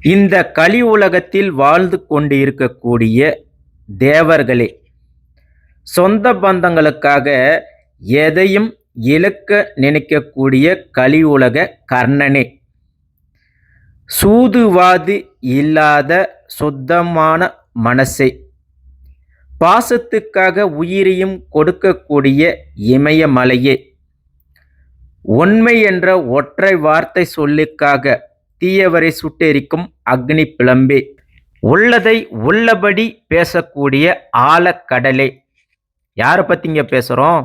இந்த கலி உலகத்தில் வாழ்ந்து கொண்டு இருக்கக்கூடிய தேவர்களே சொந்த பந்தங்களுக்காக எதையும் இழக்க நினைக்கக்கூடிய கலி உலக கர்ணனே சூதுவாது இல்லாத சுத்தமான மனசை பாசத்துக்காக உயிரையும் கொடுக்கக்கூடிய இமயமலையே உண்மை என்ற ஒற்றை வார்த்தை சொல்லுக்காக தீயவரை சுட்டெரிக்கும் அக்னி பிளம்பே. உள்ளதை உள்ளபடி பேசக்கூடிய ஆழக்கடலே. யாரை பற்றிங்க பேசுகிறோம்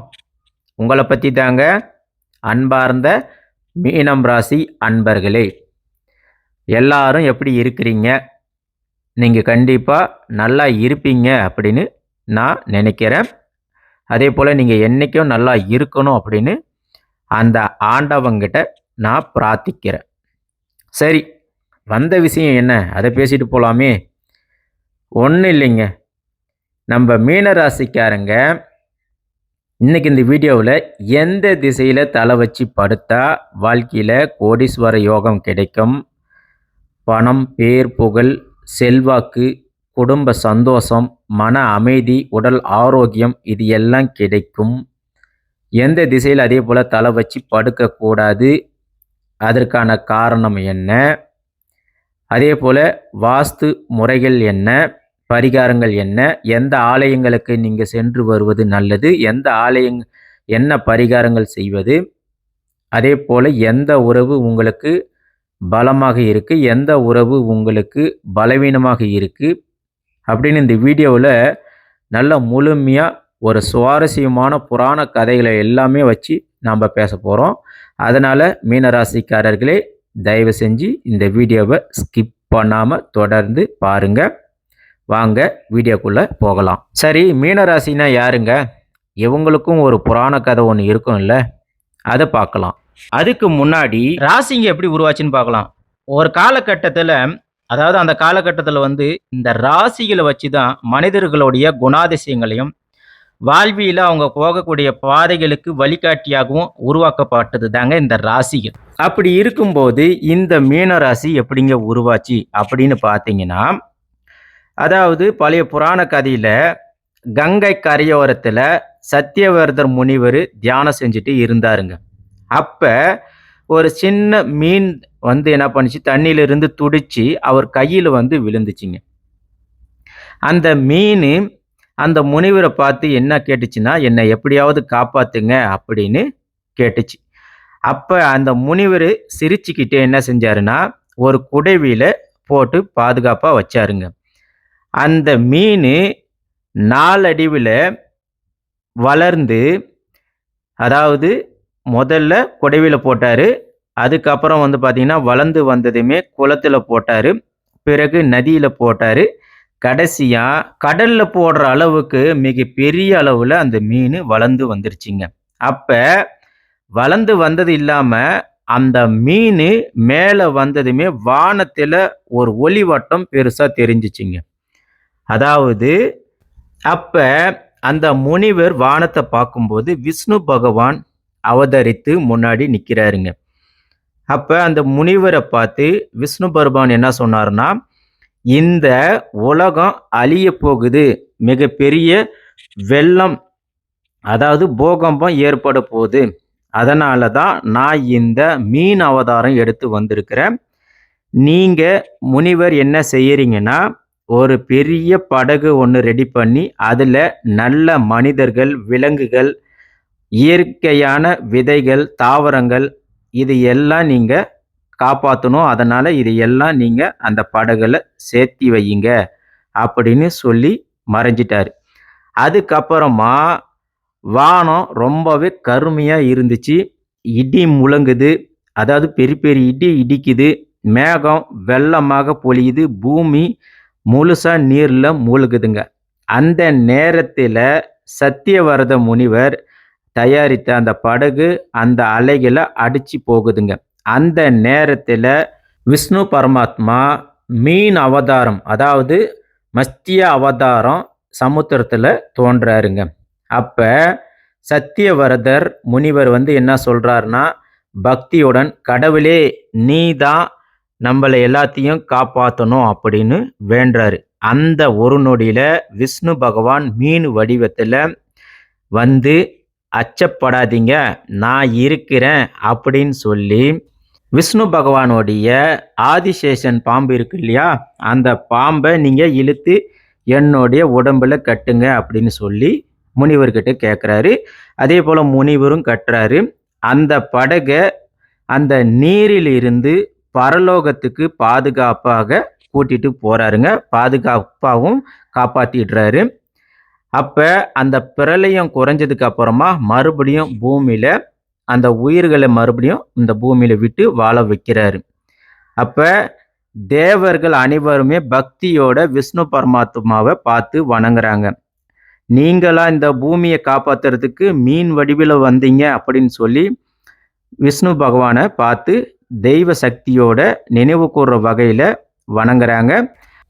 உங்களை பற்றி தாங்க அன்பார்ந்த மீனம் ராசி அன்பர்களே. எல்லாரும் எப்படி இருக்கிறீங்க? நீங்கள் கண்டிப்பாக நல்லா இருப்பீங்க அப்படின்னு நான் நினைக்கிறேன். அதே போல் நீங்கள் என்றைக்கும் நல்லா இருக்கணும் அப்படின்னு அந்த ஆண்டவங்கிட்ட நான் பிரார்த்திக்கிறேன். சரி வந்த விஷயம் என்ன? அதை பேசிட்டு போகலாமே ஒன்றும் இல்லைங்க. நம்ம மீனராசிக்காரங்க இன்றைக்கி இந்த வீடியோவில் எந்த திசையில் தலை வச்சு படுத்தா வாழ்க்கையில் கோடீஸ்வர யோகம் கிடைக்கும்? பணம் பேர் புகழ் செல்வாக்கு குடும்ப சந்தோஷம் மன அமைதி உடல் ஆரோக்கியம் இது எல்லாம் கிடைக்கும். எந்த திசையில் அதே போல் தலை வச்சு படுக்கக்கூடாது? அதற்கான காரணம் என்ன? அதே போல் வாஸ்து முறைகள் என்ன? பரிகாரங்கள் என்ன? எந்த ஆலயங்களுக்கு நீங்கள் சென்று வருவது நல்லது? எந்த ஆலயங் என்ன பரிகாரங்கள் செய்வது? அதே போல் எந்த உறவு உங்களுக்கு பலமாக இருக்குது எந்த உறவு உங்களுக்கு பலவீனமாக இருக்குது அப்படின்னு இந்த வீடியோவில் நல்ல முழுமையாக ஒரு சுவாரஸ்யமான புராண கதைகளை எல்லாமே வச்சு நாம் பேச போகிறோம் அதனால் மீனராசிக்காரர்களே தயவு செஞ்சு இந்த வீடியோவை ஸ்கிப் பண்ணாமல் தொடர்ந்து பாருங்கள் வாங்க வீடியோக்குள்ளே போகலாம். சரி மீனராசினா யாருங்க? இவங்களுக்கும் ஒரு புராண கதை ஒன்று இருக்கும் இல்லை அதை பார்க்கலாம். அதுக்கு முன்னாடி ராசிங்க எப்படி உருவாச்சுன்னு பார்க்கலாம். ஒரு காலகட்டத்தில் அதாவது அந்த காலகட்டத்தில் வந்து இந்த ராசிகளை வச்சு தான் மனிதர்களுடைய குணாதிசயங்களையும் வாழ்வியில் அவங்க போகக்கூடிய பாதைகளுக்கு வழிகாட்டியாகவும் உருவாக்கப்பட்டது தாங்க இந்த ராசிகள். அப்படி இருக்கும்போது இந்த மீன ராசி எப்படிங்க உருவாச்சு அப்படின்னு பார்த்தீங்கன்னா அதாவது பழைய புராண கதையில் கங்கை கரையோரத்தில் சத்தியவர்தர் முனிவர் தியானம் செஞ்சுட்டு இருந்தாருங்க. அப்போ ஒரு சின்ன மீன் வந்து என்ன பண்ணுச்சு தண்ணியிலிருந்து துடிச்சு அவர் கையில் வந்து விழுந்துச்சுங்க. அந்த மீன் அந்த முனிவரை பார்த்து என்ன கேட்டுச்சுன்னா என்னை எப்படியாவது காப்பாத்துங்க அப்படின்னு கேட்டுச்சு. அப்போ அந்த முனிவர் சிரிச்சுக்கிட்டே என்ன செஞ்சாருன்னா ஒரு குடைவியில் போட்டு பாதுகாப்பாக வச்சாருங்க. அந்த மீன் நாலடிவில் வளர்ந்து அதாவது முதல்ல குடைவியில் போட்டார் அதுக்கப்புறம் வந்து பார்த்திங்கன்னா வளர்ந்து வந்ததுமே குளத்தில் போட்டார் பிறகு நதியில் போட்டார் கடைசியாக கடலில் போடுற அளவுக்கு மிக பெரிய அளவில் அந்த மீன் வளர்ந்து வந்துருச்சுங்க. அப்போ வளர்ந்து வந்தது இல்லாமல் அந்த மீன் மேலே வந்ததுமே வானத்தில் ஒரு ஒளிவட்டம் பெருசாக தெரிஞ்சிச்சுங்க. அதாவது அப்போ அந்த முனிவர் வானத்தை பார்க்கும்போது விஷ்ணு பகவான் அவதரித்து முன்னாடி நிற்கிறாருங்க அப்போ அந்த முனிவரை பார்த்து விஷ்ணு பகவான் என்ன சொன்னார்னா இந்த உலகம் அழிய போகுது. மிகப்பெரிய வெள்ளம் அதாவது பூகம்பம் ஏற்பட போகுது. அதனால தான் நான் இந்த மீன் அவதாரம் எடுத்து வந்திருக்கிறேன். நீங்கள் முனிவர் என்ன செய்கிறீங்கன்னா ஒரு பெரிய படகு ஒன்று ரெடி பண்ணி அதில் நல்ல மனிதர்கள் விலங்குகள் இயற்கையான விதைகள் தாவரங்கள் இது எல்லாம் நீங்கள் காப்பாற்றணும் அதனால் இதையெல்லாம் நீங்கள் அந்த படகுல சேர்த்தி வையுங்க அப்படின்னு சொல்லி மறைஞ்சிட்டார். அதுக்கப்புறமா வானம் ரொம்பவே கருமையாக இருந்துச்சு. இடி முழங்குது. அதாவது பெரிய பெரிய இடி இடிக்குது. மேகம் வெள்ளமாக பொழியுது. பூமி முழுசாக நீரில் மூழ்குதுங்க. அந்த நேரத்தில் சத்தியவரத முனிவர் தயாரித்த அந்த படகு அந்த அலைகளை அடித்து போகுதுங்க. அந்த நேரத்தில் விஷ்ணு பரமாத்மா மீன் அவதாரம் அதாவது மஸ்திய அவதாரம் சமுத்திரத்தில் தோன்றாருங்க. அப்போ சத்தியவரதர் முனிவர் வந்து என்ன சொல்கிறாருன்னா பக்தியுடன் கடவுளே நீ தான் நம்மளை எல்லாத்தையும் காப்பாற்றணும் அப்படின்னு வேண்டாரு அந்த ஒரு நொடியில் விஷ்ணு பகவான் மீன் வடிவத்தில் வந்து அச்சப்படாதீங்க நான் இருக்கிறேன் அப்படின்னு சொல்லி விஷ்ணு பகவானுடைய ஆதிசேஷன் பாம்பு இருக்கு இல்லையா? அந்த பாம்பை நீங்கள் இழுத்து என்னுடைய உடம்பில் கட்டுங்க அப்படின்னு சொல்லி முனிவர்கிட்ட கேட்குறாரு அதே போல் முனிவரும் கட்டுறாரு. அந்த படகை அந்த நீரிலிருந்து பரலோகத்துக்கு பாதுகாப்பாக கூட்டிட்டு போகிறாருங்க பாதுகாப்பாகவும் காப்பாற்றிடுறாரு அப்போ அந்த பிரளயம் குறைஞ்சதுக்கு அப்புறமா மறுபடியும் பூமியில் அந்த உயிர்களை மறுபடியும் இந்த பூமியில் விட்டு வாழ வைக்கிறாரு. அப்போ தேவர்கள் அனைவருமே பக்தியோட விஷ்ணு பரமாத்மாவை பார்த்து வணங்குறாங்க. நீங்களா இந்த பூமியை காப்பாத்துறதுக்கு மீன் வடிவில் வந்தீங்க அப்படின்னு சொல்லி விஷ்ணு பகவானை பார்த்து தெய்வ சக்தியோட நினைவு கூறுற வகையில் வணங்குறாங்க.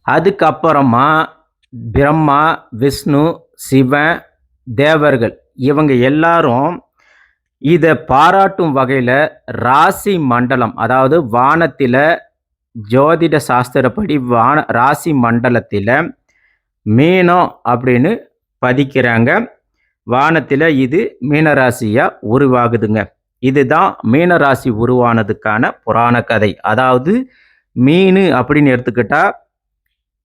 அதுக்கப்புறமா பிரம்மா விஷ்ணு சிவன் தேவர்கள் இவங்க எல்லாரும் இதை பாராட்டும் வகையில் ராசி மண்டலம் அதாவது வானத்தில் ஜோதிட சாஸ்திரப்படி வான ராசி மண்டலத்தில் மீனம் அப்படின்னு பதிக்கிறாங்க. வானத்தில் இது மீனராசியாக உருவாகுதுங்க. இதுதான் மீனராசி உருவானதுக்கான புராண கதை. அதாவது மீன் அப்படின்னு எடுத்துக்கிட்டா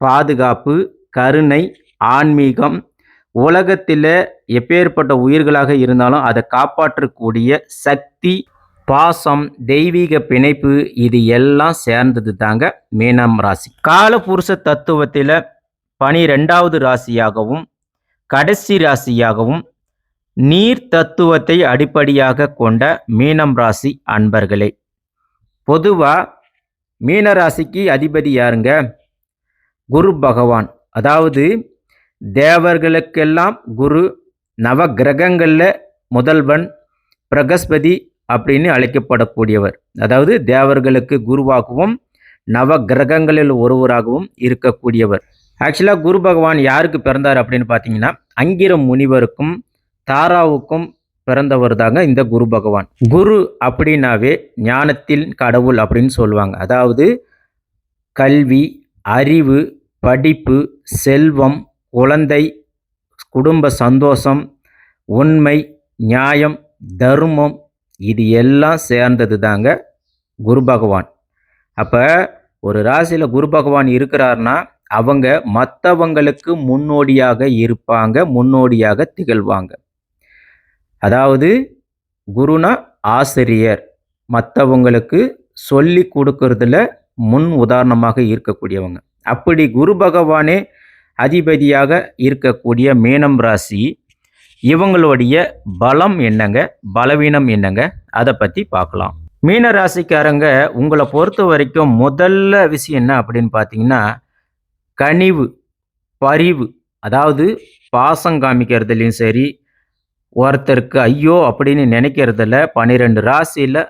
பாதுகாப்பு கருணை ஆன்மீகம் உலகத்தில் எப்பேற்பட்ட உயிர்களாக இருந்தாலும் அதை காப்பாற்றக்கூடிய சக்தி பாசம் தெய்வீக பிணைப்பு இது எல்லாம் சேர்ந்தது தாங்க மீனம் ராசி. காலபுருஷ தத்துவத்தில் பனிரெண்டாவது ராசியாகவும் கடைசி ராசியாகவும் நீர் தத்துவத்தை அடிப்படையாக கொண்ட மீனம் ராசி அன்பர்களே. பொதுவாக மீன ராசிக்கு அதிபதி யாருங்க? குரு பகவான். அதாவது தேவர்களுக்கெல்லாம் குரு நவ கிரகங்களில் முதல்வன் பிரகஸ்பதி அப்படின்னு அழைக்கப்படக்கூடியவர். அதாவது தேவர்களுக்கு குருவாகவும் நவ கிரகங்களில் ஒருவராகவும் இருக்கக்கூடியவர். ஆக்சுவலாக குரு பகவான் யாருக்கு பிறந்தார் அப்படின்னு பார்த்தீங்கன்னா அங்கிர முனிவருக்கும் தாராவுக்கும் பிறந்தவர் தாங்க இந்த குரு பகவான். குரு அப்படின்னாவே ஞானத்தின் கடவுள் அப்படின்னு சொல்லுவாங்க. அதாவது கல்வி அறிவு படிப்பு செல்வம் குழந்தை குடும்ப சந்தோஷம் உண்மை நியாயம் தர்மம் இது எல்லாம் சேர்ந்தது தாங்க குரு பகவான். அப்போ ஒரு ராசியில் குரு பகவான் இருக்கிறார்னா அவங்க மற்றவங்களுக்கு முன்னோடியாக இருப்பாங்க முன்னோடியாக திகழ்வாங்க. அதாவது குருனா ஆசிரியர். மற்றவங்களுக்கு சொல்லி கொடுக்கறதுல முன் உதாரணமாக இருக்கக்கூடியவங்க. அப்படி குரு பகவானே அதிபதியாக இருக்கக்கூடிய மீனம் ராசி இவங்களுடைய பலம் என்னங்க? பலவீனம் என்னங்க? அதை பற்றி பார்க்கலாம் மீன ராசிக்காரங்க உங்களை பொறுத்த வரைக்கும் முதல்ல விஷயம் என்ன அப்படின்னு பார்த்தீங்கன்னா கனிவு பரிவு அதாவது பாசம் காமிக்கிறதுலையும் சரி ஒருத்தருக்கு ஐயோ அப்படின்னு நினைக்கிறதுல பன்னிரெண்டு ராசியில்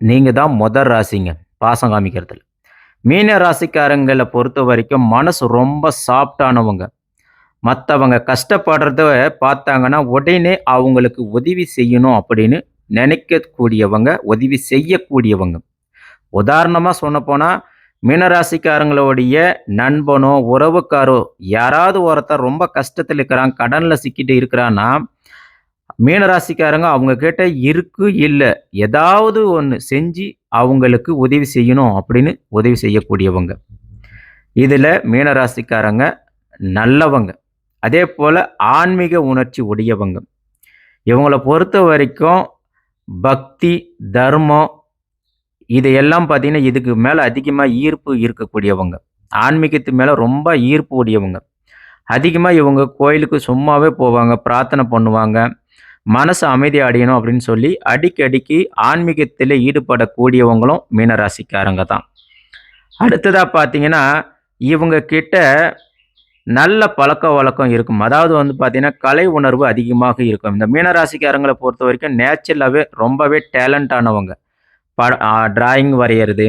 நீங்கள் தான் முதல் ராசிங்க பாசம் காமிக்கிறதுல. மீன ராசிக்காரங்களை பொறுத்த வரைக்கும் மனசு ரொம்ப சாஃப்டானவங்க. மற்றவங்க கஷ்டப்படுறத பார்த்தாங்கன்னா உடனே அவங்களுக்கு உதவி செய்யணும் அப்படின்னு நினைக்கக்கூடியவங்க உதவி செய்யக்கூடியவங்க. உதாரணமாக சொன்னப்போனால் மீனராசிக்காரங்களுடைய நண்பனோ உறவுக்காரோ யாராவது ஒருத்தர் ரொம்ப கஷ்டத்தில் இருக்கிறான் கடனில் சிக்கிட்டு இருக்கிறான்னா மீனராசிக்காரங்க அவங்க கிட்ட இருக்கு இல்லை. ஏதாவது ஒன்று செஞ்சு அவங்களுக்கு உதவி செய்யணும் அப்படின்னு உதவி செய்யக்கூடியவங்க. இதில் மீனராசிக்காரங்க நல்லவங்க. அதே போல் ஆன்மீக உணர்ச்சி உடையவங்க. இவங்களை பொறுத்த வரைக்கும் பக்தி தர்மம் இதையெல்லாம் பார்த்தீங்கன்னா இதுக்கு மேலே அதிகமாக ஈர்ப்பு இருக்கக்கூடியவங்க. ஆன்மீகத்து மேலே ரொம்ப ஈர்ப்பு உடையவங்க. அதிகமாக இவங்க கோயிலுக்கு சும்மாவே போவாங்க பிரார்த்தனை பண்ணுவாங்க. மனசு அமைதி அடையணும் அப்படின்னு சொல்லி அடிக்கடிக்கு ஆன்மீகத்தில் ஈடுபடக்கூடியவங்களும் மீனராசிக்காரங்க தான். அடுத்ததாக பார்த்தீங்கன்னா இவங்க கிட்ட நல்ல பழக்க வழக்கம் இருக்கும். அதாவது வந்து பார்த்தீங்கன்னா கலை உணர்வு அதிகமாக இருக்கும். இந்த மீனராசிக்காரங்களை பொறுத்த வரைக்கும் நேச்சுரலாகவே ரொம்பவே டேலண்டானவங்க பட டிராயிங் வரைகிறது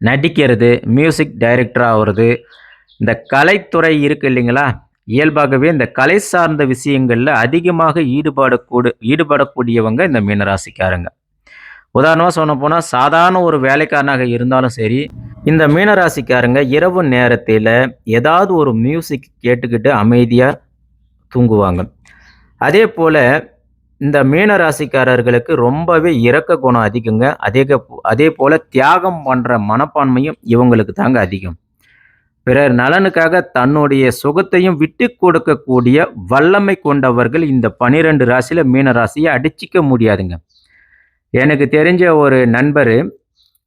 நடிக்கிறது மியூசிக் டைரக்டர் ஆகிறது இந்த கலைத்துறை இருக்கு இல்லைங்களா? இயல்பாகவே இந்த கலை சார்ந்த விஷயங்களில் அதிகமாக ஈடுபாடு ஈடுபடக்கூடியவங்க இந்த மீனராசிக்காரங்க. உதாரணமாக சொன்ன போனால் சாதாரண ஒரு வேலைக்காரனாக இருந்தாலும் சரி இந்த மீனராசிக்காரங்க இரவு நேரத்தில் ஏதாவது ஒரு மியூசிக் கேட்டுக்கிட்டு அமைதியாக தூங்குவாங்க. அதே போல் இந்த மீனராசிக்காரர்களுக்கு ரொம்பவே இறக்க குணம் அதிகங்க. அதே அதே போல் தியாகம் பண்ணுற மனப்பான்மையும் இவங்களுக்கு தாங்க அதிகம். பிறர் நலனுக்காக தன்னுடைய சுகத்தையும் விட்டு கொடுக்கக்கூடிய வல்லமை கொண்டவர்கள் இந்த பனிரெண்டு ராசியில் மீன ராசியை அடிச்சிக்க முடியாதுங்க. எனக்கு தெரிஞ்ச ஒரு நண்பர்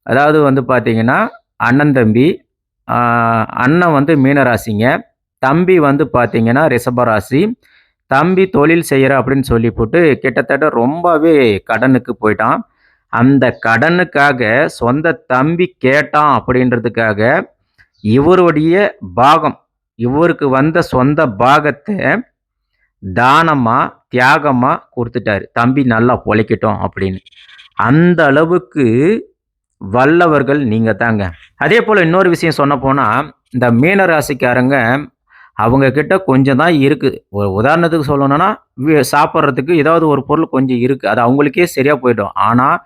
அதாவது வந்து பார்த்தீங்கன்னா அண்ணன் தம்பி அண்ணன் வந்து மீனராசிங்க தம்பி வந்து பார்த்தீங்கன்னா ரிஷபராசி தம்பி தொழில் செய்கிற அப்படின்னு சொல்லி போட்டு கிட்டத்தட்ட ரொம்பவே கடனுக்கு போயிட்டான். அந்த கடனுக்காக சொந்த தம்பி கேட்டான் அப்படின்றதுக்காக இவருடைய பாகம் இவருக்கு வந்த சொந்த பாகத்தை தானமா தியாகமா கொடுத்துட்டாரு. தம்பி நல்லா பொழைக்கட்டும் அப்படின்னு. அந்த அளவுக்கு வல்லவர்கள் நீங்க தாங்க. அதே போல இன்னொரு விஷயம் சொன்ன போனா இந்த மீன ராசிக்காரங்க அவங்க கிட்ட கொஞ்சம் தான் இருக்குது ஒரு உதாரணத்துக்கு சொல்லணும்னா சாப்பிட்றதுக்கு ஏதாவது ஒரு பொருள் கொஞ்சம் இருக்குது அது அவங்களுக்கே சரியாக போயிடும். ஆனால்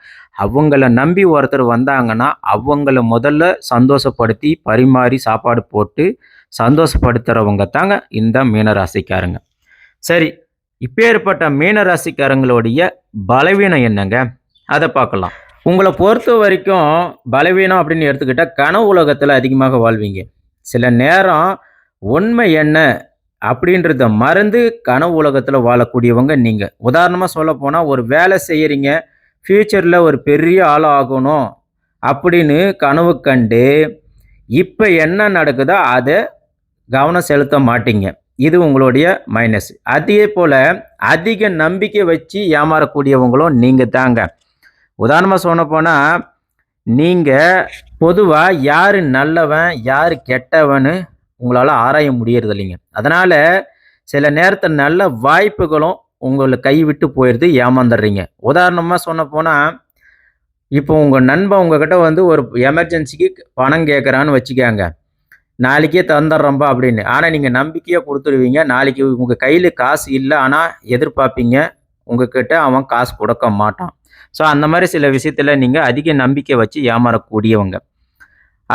அவங்கள நம்பி ஒருத்தர் வந்தாங்கன்னா அவங்கள முதல்ல சந்தோஷப்படுத்தி பரிமாறி சாப்பாடு போட்டு சந்தோஷப்படுத்துகிறவங்க தாங்க இந்த மீனராசிக்காரங்க. சரி இப்பேற்பட்ட மீனராசிக்காரங்களுடைய பலவீனம் என்னங்க? அதை பார்க்கலாம். உங்களை பொறுத்த வரைக்கும் பலவீனம் அப்படின்னு எடுத்துக்கிட்டால் கனவு உலகத்தில் அதிகமாக வாழ்வீங்க. சில நேரம் உண்மை என்ன அப்படின்றத மறந்து கனவு உலகத்தில் வாழக்கூடியவங்க நீங்கள் உதாரணமாக சொல்ல போனால் ஒரு வேலை செய்கிறீங்க ஃப்யூச்சரில் ஒரு பெரிய ஆள் ஆகணும் அப்படின்னு கனவு கண்டு இப்போ என்ன நடக்குதோ அதை கவனம் செலுத்த மாட்டீங்க. இது உங்களுடைய மைனஸ் அதே போல் அதிக நம்பிக்கை வச்சு ஏமாறக்கூடியவங்களும் நீங்கள் தாங்க. உதாரணமாக சொல்ல போனால் நீங்கள் பொதுவாக யார் நல்லவன் யார் கெட்டவன்னு உங்களால் ஆராய முடியறது இல்லைங்க அதனால் சில நேரத்தில் நல்ல வாய்ப்புகளும் உங்களை கை விட்டு போயிடுது ஏமாந்துடுறீங்க. உதாரணமாக சொன்ன போனால் இப்போ உங்கள் நண்பன் உங்ககிட்ட வந்து ஒரு எமர்ஜென்சிக்கு பணம் கேட்குறான்னு வச்சுக்கோங்க. நாளைக்கே தந்துடுறோம்பா அப்படின்னு. ஆனால் நீங்கள் நம்பிக்கையாக கொடுத்துருவீங்க நாளைக்கு உங்கள் கையில் காசு இல்லை ஆனால் எதிர்பார்ப்பீங்க. உங்ககிட்ட அவன் காசு கொடுக்க மாட்டான். ஸோ அந்த மாதிரி சில விஷயத்தில் நீங்கள் அதிக நம்பிக்கை வச்சு ஏமாறக்கூடியவங்க.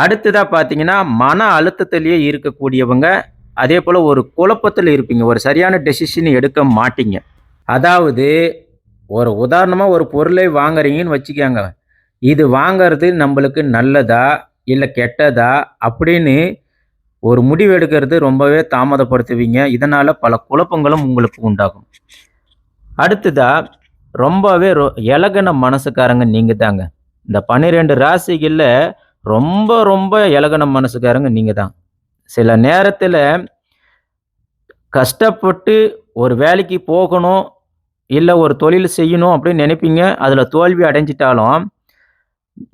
அடுத்ததாக பார்த்தீங்கன்னா மன அழுத்தத்திலேயே இருக்கக்கூடியவங்க அதே போல் ஒரு குழப்பத்தில் இருப்பீங்க. ஒரு சரியான டெசிஷன் எடுக்க மாட்டீங்க. அதாவது ஒரு உதாரணமாக ஒரு பொருளை வாங்குறீங்கன்னு வச்சுக்கோங்க. இது வாங்கிறது நம்மளுக்கு நல்லதா இல்லை கெட்டதா அப்படின்னு ஒரு முடிவு எடுக்கிறது ரொம்பவே தாமதப்படுத்துவீங்க. இதனால் பல குழப்பங்களும் உங்களுக்கு உண்டாகும். அடுத்ததாக ரொம்பவே ரொ இலகன மனசுக்காரங்க நீங்கள் தாங்க இந்த பன்னிரெண்டு ராசிகளில் ரொம்ப ரொம்ப இலகன மனசுக்காரங்க நீங்கள் தான் சில நேரத்தில் கஷ்டப்பட்டு ஒரு வேலைக்கு போகணும் இல்லை ஒரு தொழில் செய்யணும் அப்படின்னு நினைப்பீங்க அதில் தோல்வி அடைஞ்சிட்டாலும்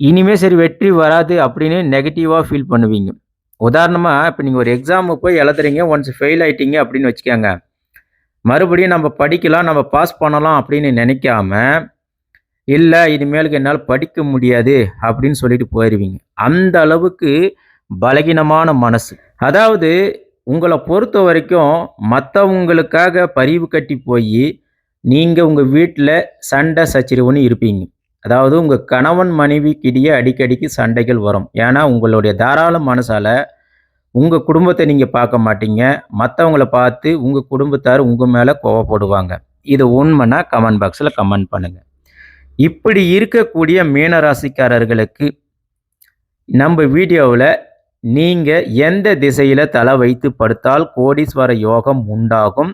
இனிமே சரி வெற்றி வராது அப்படின்னு நெகட்டிவாக ஃபீல் பண்ணுவீங்க. உதாரணமாக இப்போ நீங்கள் ஒரு எக்ஸாமுக்கு போய் எழுதுறீங்க ஒன்ஸ் ஃபெயில் ஆகிட்டீங்க அப்படின்னு வச்சுக்கோங்க. மறுபடியும் நம்ம படிக்கலாம் நம்ம பாஸ் பண்ணலாம் அப்படின்னு நினைக்காம இல்லை இனிமேலுக்கு என்னால் படிக்க முடியாது அப்படின்னு சொல்லிட்டு போயிடுவீங்க அந்த அளவுக்கு பலகீனமான மனசு. அதாவது உங்களை பொறுத்த வரைக்கும் மற்றவங்களுக்காக பரிவு கட்டி போய் நீங்கள் உங்கள் வீட்டில் சண்டை சச்சரிவுன்னு இருப்பீங்க. அதாவது உங்கள் கணவன் மனைவிக்கிடையே அடிக்கடிக்கு சண்டைகள் வரும். ஏன்னா உங்களுடைய தாராள மனசால் உங்கள் குடும்பத்தை நீங்கள் பார்க்க மாட்டீங்க. மற்றவங்கள பார்த்து உங்கள் குடும்பத்தார் உங்கள் மேலே கோவப்படுவாங்க. இது உண்மைன்னா கமெண்ட் பாக்ஸில் கமெண்ட் பண்ணுங்கள் இப்படி இருக்கக்கூடிய மீனராசிக்காரர்களுக்கு நம்ம வீடியோவில் நீங்கள் எந்த திசையில் தலை வைத்து படுத்தால் கோடீஸ்வர யோகம் உண்டாகும்.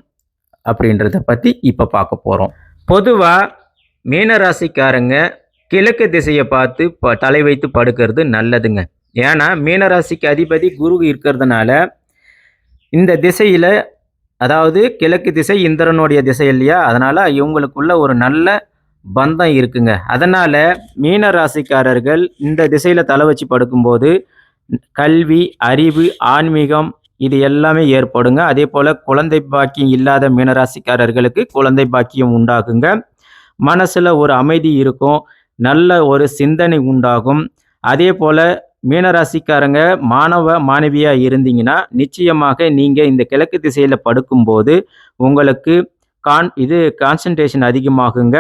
அப்படின்றத பற்றி இப்போ பார்க்க போகிறோம் பொதுவாக மீனராசிக்காரங்க கிழக்கு திசையை பார்த்து ப தலை வைத்து படுக்கிறது நல்லதுங்க. ஏன்னா மீனராசிக்கு அதிபதி குரு இருக்கிறதுனால இந்த திசையில் அதாவது கிழக்கு திசை இந்திரனுடைய திசை இல்லையா? அதனால் இவங்களுக்குள்ள ஒரு நல்ல பந்தம் இருக்குங்க. அதனால் மீன ராசிக்காரர்கள் இந்த திசையில் தலை வச்சு படுக்கும்போது கல்வி அறிவு ஆன்மீகம் இது எல்லாமே ஏற்படுங்க. அதே போல் குழந்தை பாக்கியம் இல்லாத மீனராசிக்காரர்களுக்கு குழந்தை பாக்கியம் உண்டாகுங்க. மனசில் ஒரு அமைதி இருக்கும். நல்ல ஒரு சிந்தனை உண்டாகும். அதே போல் மீனராசிக்காரங்க மாணவ மாணவியாக இருந்தீங்கன்னா நிச்சயமாக நீங்கள் இந்த கிழக்கு திசையில் படுக்கும்போது உங்களுக்கு கான் இது கான்சன்ட்ரேஷன் அதிகமாகுங்க.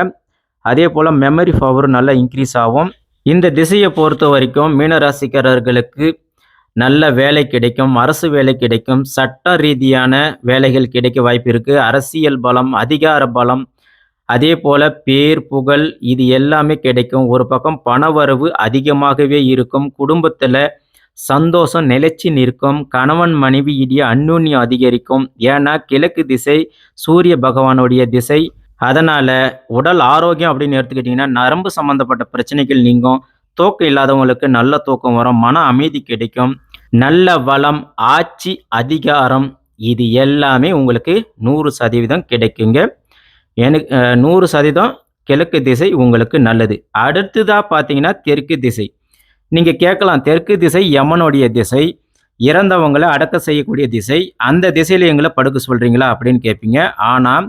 அதே போல் மெமரி பவர் நல்லா இன்க்ரீஸ் ஆகும். இந்த திசையை பொறுத்த வரைக்கும் மீனராசிக்காரர்களுக்கு நல்ல வேலை கிடைக்கும் அரசு வேலை கிடைக்கும் சட்ட ரீதியான வேலைகள் கிடைக்க வாய்ப்பு இருக்குது அரசியல் பலம் அதிகார பலம் அதே போல் பேர் புகழ் இது எல்லாமே கிடைக்கும். ஒரு பக்கம் பணவரவு அதிகமாகவே இருக்கும். குடும்பத்தில் சந்தோஷம் நிலைச்சி நிற்கும். கணவன் மனைவி இடையே அந்யோன்யம் அதிகரிக்கும். ஏன்னா கிழக்கு திசை சூரிய பகவானுடைய திசை. அதனால் உடல் ஆரோக்கியம் அப்படின்னு எடுத்துக்கிட்டிங்கன்னா நரம்பு சம்மந்தப்பட்ட பிரச்சனைகள் நீங்கும். தூக்கம் இல்லாதவங்களுக்கு நல்ல தூக்கம் வரும். மன அமைதி கிடைக்கும். நல்ல வளம் ஆட்சி அதிகாரம் இது எல்லாமே உங்களுக்கு நூறு சதவீதம் கிடைக்குங்க. எனக்கு நூறு சதவீதம் கிழக்கு திசை உங்களுக்கு நல்லது. அடுத்ததாக பார்த்தீங்கன்னா தெற்கு திசை. நீங்கள் கேட்கலாம் தெற்கு திசை யமனுடைய திசை இறந்தவங்களை அடக்க செய்யக்கூடிய திசை அந்த திசையில் எங்களை படுக்க சொல்கிறீங்களா அப்படின்னு கேட்பீங்க. ஆனால்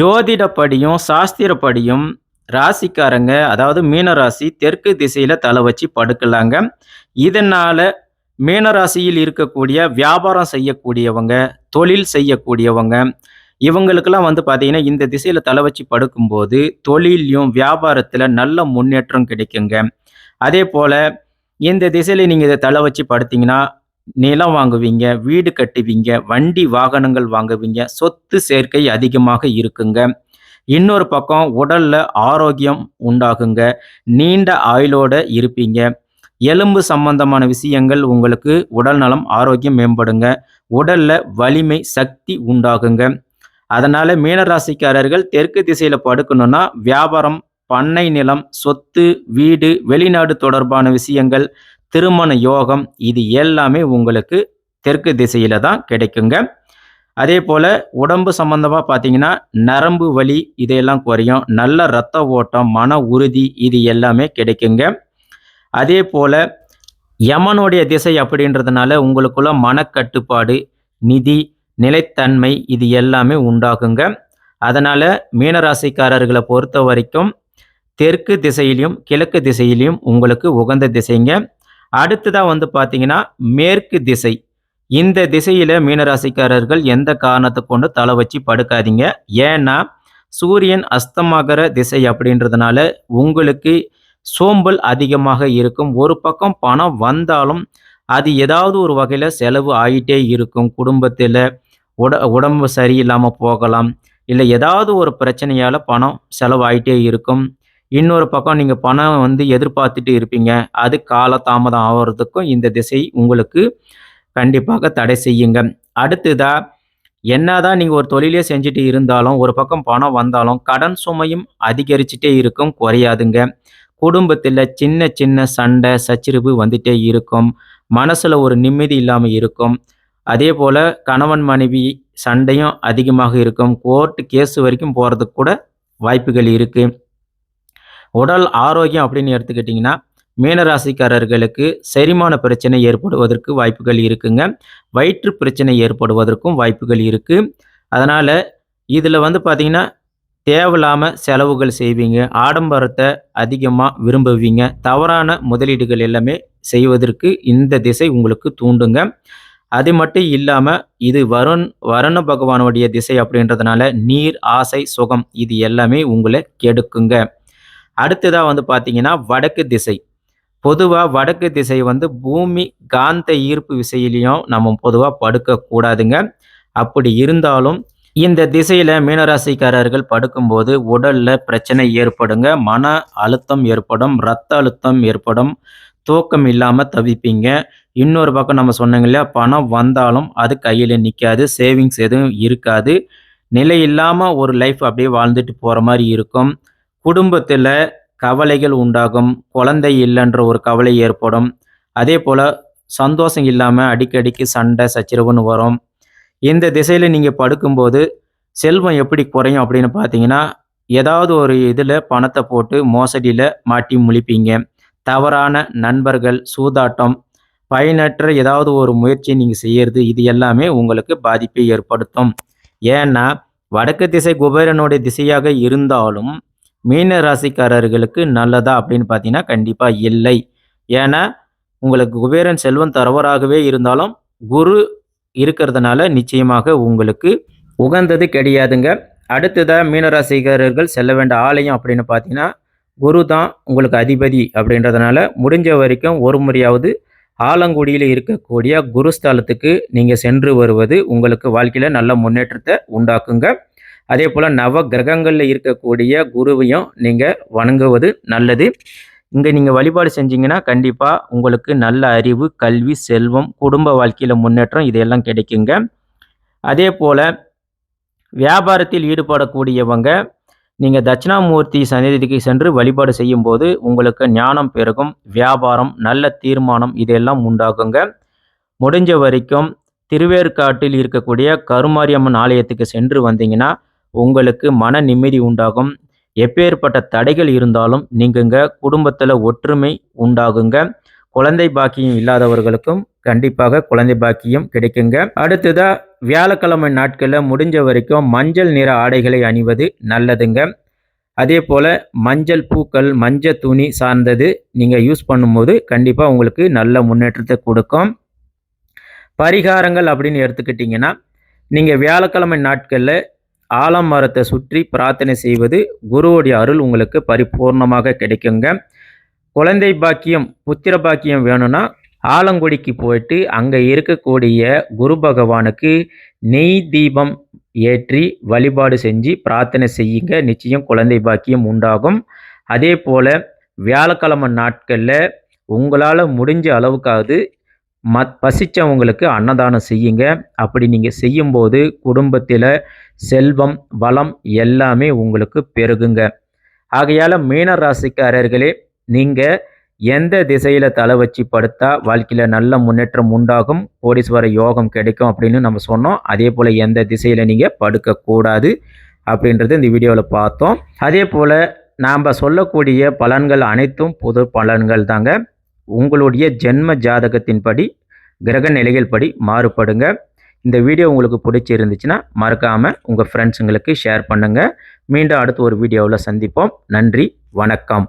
ஜோதிடப்படியும் சாஸ்திரப்படியும் ராசிக்காரங்க அதாவது மீனராசி தெற்கு திசையில் தலை வச்சு படுக்கலாங்க. இதனால் மீனராசியில் இருக்கக்கூடிய வியாபாரம் செய்யக்கூடியவங்க தொழில் செய்யக்கூடியவங்க இவங்களுக்கெல்லாம் வந்து பார்த்தீங்கன்னா இந்த திசையில் தலை வச்சு படுக்கும்போது தொழிலையும் வியாபாரத்தில் நல்ல முன்னேற்றம் கிடைக்குங்க. அதே போல் இந்த திசையில் நீங்கள் இதை தலை வச்சு படுத்தீங்கன்னா நிலம் வாங்குவீங்க வீடு கட்டுவீங்க வண்டி வாகனங்கள் வாங்குவீங்க சொத்து சேர்க்கை அதிகமாக இருக்குங்க. இன்னொரு பக்கம் உடலில் ஆரோக்கியம் உண்டாகுங்க. நீண்ட ஆயுளோட இருப்பீங்க. எலும்பு சம்பந்தமான விஷயங்கள் உங்களுக்கு உடல் நலம் ஆரோக்கியம் மேம்படுங்க. உடல்ல வலிமை சக்தி உண்டாகுங்க. அதனால மீனராசிக்காரர்கள் தெற்கு திசையில படுக்கணும்னா வியாபாரம் பண்ணை நிலம் சொத்து வீடு வெளிநாடு தொடர்பான விஷயங்கள் திருமண யோகம் இது எல்லாமே உங்களுக்கு தெற்கு திசையில தான் கிடைக்குங்க. அதே போல் உடம்பு சம்மந்தமாக பார்த்தீங்கன்னா நரம்பு வலி இதையெல்லாம் குறையும். நல்ல இரத்த ஓட்டம் மன உறுதி இது எல்லாமே கிடைக்குங்க. அதே போல் யமனுடைய திசை அப்படின்றதுனால உங்களுக்குள்ள மனக்கட்டுப்பாடு நிதி நிலைத்தன்மை இது எல்லாமே உண்டாகுங்க. அதனால் மீனராசிக்காரர்களை பொறுத்த வரைக்கும் தெற்கு திசையிலையும் கிழக்கு திசையிலையும் உங்களுக்கு உகந்த திசைங்க. அடுத்ததாக வந்து பார்த்தீங்கன்னா மேற்கு திசை. இந்த திசையில் மீனராசிக்காரர்கள் எந்த காரணத்தை கொண்டு தலை வச்சு படுக்காதீங்க. ஏன்னா சூரியன் அஸ்தமாகிற திசை அப்படின்றதுனால உங்களுக்கு சோம்பல் அதிகமாக இருக்கும். ஒரு பக்கம் பணம் வந்தாலும் அது ஏதாவது ஒரு வகையில் செலவு ஆகிட்டே இருக்கும். குடும்பத்தில் உட உடம்பு சரியில்லாமல் போகலாம். இல்லை ஏதாவது ஒரு பிரச்சனையால் பணம் செலவாயிட்டே இருக்கும். இன்னொரு பக்கம் நீங்கள் பணம் வந்து எதிர்பார்த்துட்டு இருப்பீங்க. அது காலதாமதம் ஆகிறதுக்கும் இந்த திசை உங்களுக்கு கண்டிப்பாக தடை செய்யுங்க. அடுத்ததா என்னதான் நீங்கள் ஒரு தொழிலே செஞ்சுட்டு இருந்தாலும் ஒரு பக்கம் பணம் வந்தாலும் கடன் சுமையும் அதிகரிச்சுட்டே இருக்கும். குறையாதுங்க. குடும்பத்தில் சின்ன சின்ன சண்டை சச்சரிவு வந்துட்டே இருக்கும். மனசில் ஒரு நிம்மதி இல்லாமல் இருக்கும். அதே போல் கணவன் மனைவி சண்டையும் அதிகமாக இருக்கும். கோர்ட்டு கேஸ் வரைக்கும் போகிறதுக்கு கூட வாய்ப்புகள் இருக்குது உடல் ஆரோக்கியம் அப்படின்னு எடுத்துக்கிட்டிங்கன்னா மீனராசிக்காரர்களுக்கு செரிமான பிரச்சனை ஏற்படுவதற்கு வாய்ப்புகள் இருக்குங்க. வயிற்று பிரச்சனை ஏற்படுவதற்கும் வாய்ப்புகள் இருக்குது அதனால் இதில் வந்து பார்த்திங்கன்னா தேவையில்லாமல் செலவுகள் செய்வீங்க. ஆடம்பரத்தை அதிகமாக விரும்புவீங்க. தவறான முதலீடுகள் எல்லாமே செய்வதற்கு இந்த திசை உங்களுக்கு தூண்டுங்க. அது மட்டும் இல்லாமல் இது வருண் வருண பகவானுடைய திசை அப்படின்றதுனால நீர் ஆசை சுகம் இது எல்லாமே உங்களை கெடுக்குங்க. அடுத்ததாக வந்து பார்த்தீங்கன்னா வடக்கு திசை. பொதுவாக வடக்கு திசை வந்து பூமி காந்த ஈர்ப்பு விசையிலையும் நம்ம பொதுவாக படுக்கக்கூடாதுங்க. அப்படி இருந்தாலும் இந்த திசையில் மீனராசிக்காரர்கள் படுக்கும்போது உடலில் பிரச்சனை ஏற்படுங்க மன அழுத்தம் ஏற்படும் ரத்த அழுத்தம் ஏற்படும் தூக்கம் இல்லாமல் தவிப்பீங்க. இன்னொரு பக்கம் நம்ம சொன்னோங்க இல்லையா பணம் வந்தாலும் அது கையில் நிற்காது சேவிங்ஸ் எதுவும் இருக்காது. நிலை இல்லாமல் ஒரு லைஃப் அப்படியே வாழ்ந்துட்டு போகிற மாதிரி இருக்கும். குடும்பத்தில் கவலைகள் உண்டாகும் குழந்தை இல்லைன்ற ஒரு கவலை ஏற்படும். அதே போல் சந்தோஷம் இல்லாமல் அடிக்கடிக்கு சண்டை சச்சரவுன்னு வரும். இந்த திசையில் நீங்கள் படுக்கும்போது செல்வம் எப்படி குறையும் அப்படின்னு பார்த்தீங்கன்னா ஏதாவது ஒரு இதில் பணத்தை போட்டு மோசடியில் மாட்டி முழிப்பீங்க. தவறான நண்பர்கள் சூதாட்டம் பயனற்ற ஏதாவது ஒரு முயற்சி நீங்கள் செய்யறது இது எல்லாமே உங்களுக்கு பாதிப்பை ஏற்படுத்தும். ஏன்னா வடக்கு திசை குபேரனுடைய திசையாக இருந்தாலும் மீன ராசிக்காரர்களுக்கு நல்லதா அப்படின்னு பார்த்தீங்கன்னா கண்டிப்பாக இல்லை. ஏன்னா உங்களுக்கு குபேரன் செல்வம் தரவராகவே இருந்தாலும் குரு இருக்கிறதுனால நிச்சயமாக உங்களுக்கு உகந்தது கிடையாதுங்க. அடுத்ததாக மீனராசிகாரர்கள் செல்ல வேண்டிய ஆலயம் அப்படின்னு பார்த்தீங்கன்னா குரு தான் உங்களுக்கு அதிபதி அப்படின்றதுனால முடிஞ்ச வரைக்கும் ஒரு முறையாவது ஆலங்குடியில் இருக்கக்கூடிய குருஸ்தலத்துக்கு நீங்கள் சென்று வருவது உங்களுக்கு வாழ்க்கையில் நல்ல முன்னேற்றத்தை உண்டாக்குங்க. அதே போல் நவ கிரகங்களில் இருக்கக்கூடிய குருவையும் நீங்கள் வணங்குவது நல்லது. இங்கே நீங்கள் வழிபாடு செஞ்சீங்கன்னா கண்டிப்பாக உங்களுக்கு நல்ல அறிவு கல்வி செல்வம் குடும்ப வாழ்க்கையில் முன்னேற்றம் இதெல்லாம் கிடைக்குங்க. அதே போல் வியாபாரத்தில் ஈடுபடக்கூடியவங்க நீங்கள் தட்சிணாமூர்த்தி சந்நிதிக்கு சென்று வழிபாடு செய்யும்போது உங்களுக்கு ஞானம் பெருகும் வியாபாரம் நல்ல தீர்மானம் இதெல்லாம் உண்டாகுங்க. முடிஞ்ச வரைக்கும் திருவேற்காட்டில் இருக்கக்கூடிய கருமாரியம்மன் ஆலயத்துக்கு சென்று வந்தீங்கன்னா உங்களுக்கு மன நிம்மதி உண்டாகும் எப்பேற்பட்ட தடைகள் இருந்தாலும் நீங்குங்க. குடும்பத்தில் ஒற்றுமை உண்டாகுங்க. குழந்தை பாக்கியம் இல்லாதவர்களுக்கும் கண்டிப்பாக குழந்தை பாக்கியம் கிடைக்குங்க. அடுத்ததாக வியாழக்கிழமை நாட்களில் முடிஞ்ச வரைக்கும் மஞ்சள் நிற ஆடைகளை அணிவது நல்லதுங்க. அதே போல் மஞ்சள் பூக்கள் மஞ்சள் துணி சார்ந்தது நீங்கள் யூஸ் பண்ணும்போது கண்டிப்பாக உங்களுக்கு நல்ல முன்னேற்றத்தை கொடுக்கும். பரிகாரங்கள் அப்படின்னு எடுத்துக்கிட்டிங்கன்னா நீங்கள் வியாழக்கிழமை நாட்களில் ஆலமரத்தை சுற்றி பிரார்த்தனை செய்வது குருவுடைய அருள் உங்களுக்கு பரிபூர்ணமாக கிடைக்குங்க. குழந்தை பாக்கியம் புத்திர பாக்கியம் வேணும்னா ஆலங்குடிக்கு போயிட்டு அங்கே இருக்கக்கூடிய குரு பகவானுக்கு நெய் தீபம் ஏற்றி வழிபாடு செஞ்சு பிரார்த்தனை செய்யுங்க. நிச்சயம் குழந்தை பாக்கியம் உண்டாகும். அதே போல் வியாழக்கிழமை நாட்களில் உங்களால் முடிஞ்ச அளவுக்காவது மத் பசித்தவங்களுக்கு அன்னதானம் செய்யுங்க. அப்படி நீங்கள் செய்யும்போது குடும்பத்தில் செல்வம் வளம் எல்லாமே உங்களுக்கு பெருகுங்க. ஆகையால் மீன ராசிக்காரர்களே நீங்கள் எந்த திசையில் தலை வச்சு படுத்தா வாழ்க்கையில் நல்ல முன்னேற்றம் உண்டாகும் கோடீஸ்வர யோகம் கிடைக்கும் அப்படின்னு நம்ம சொன்னோம். அதே போல் எந்த திசையில் நீங்கள் படுக்கக்கூடாது அப்படின்றது இந்த வீடியோவில் பார்த்தோம். அதே போல் நாம் சொல்லக்கூடிய பலன்கள் அனைத்தும் புது பலன்கள் தாங்க. உங்களுடைய ஜென்ம ஜாதகத்தின்படி கிரக நிலைகள் படி மாறுபடுங்க. இந்த வீடியோ உங்களுக்கு பிடிச்சிருந்துச்சுன்னா மறக்காமல் உங்கள் ஃப்ரெண்ட்ஸுங்களுக்கு ஷேர் பண்ணுங்கள் மீண்டும் அடுத்து ஒரு வீடியோவில் சந்திப்போம். நன்றி வணக்கம்.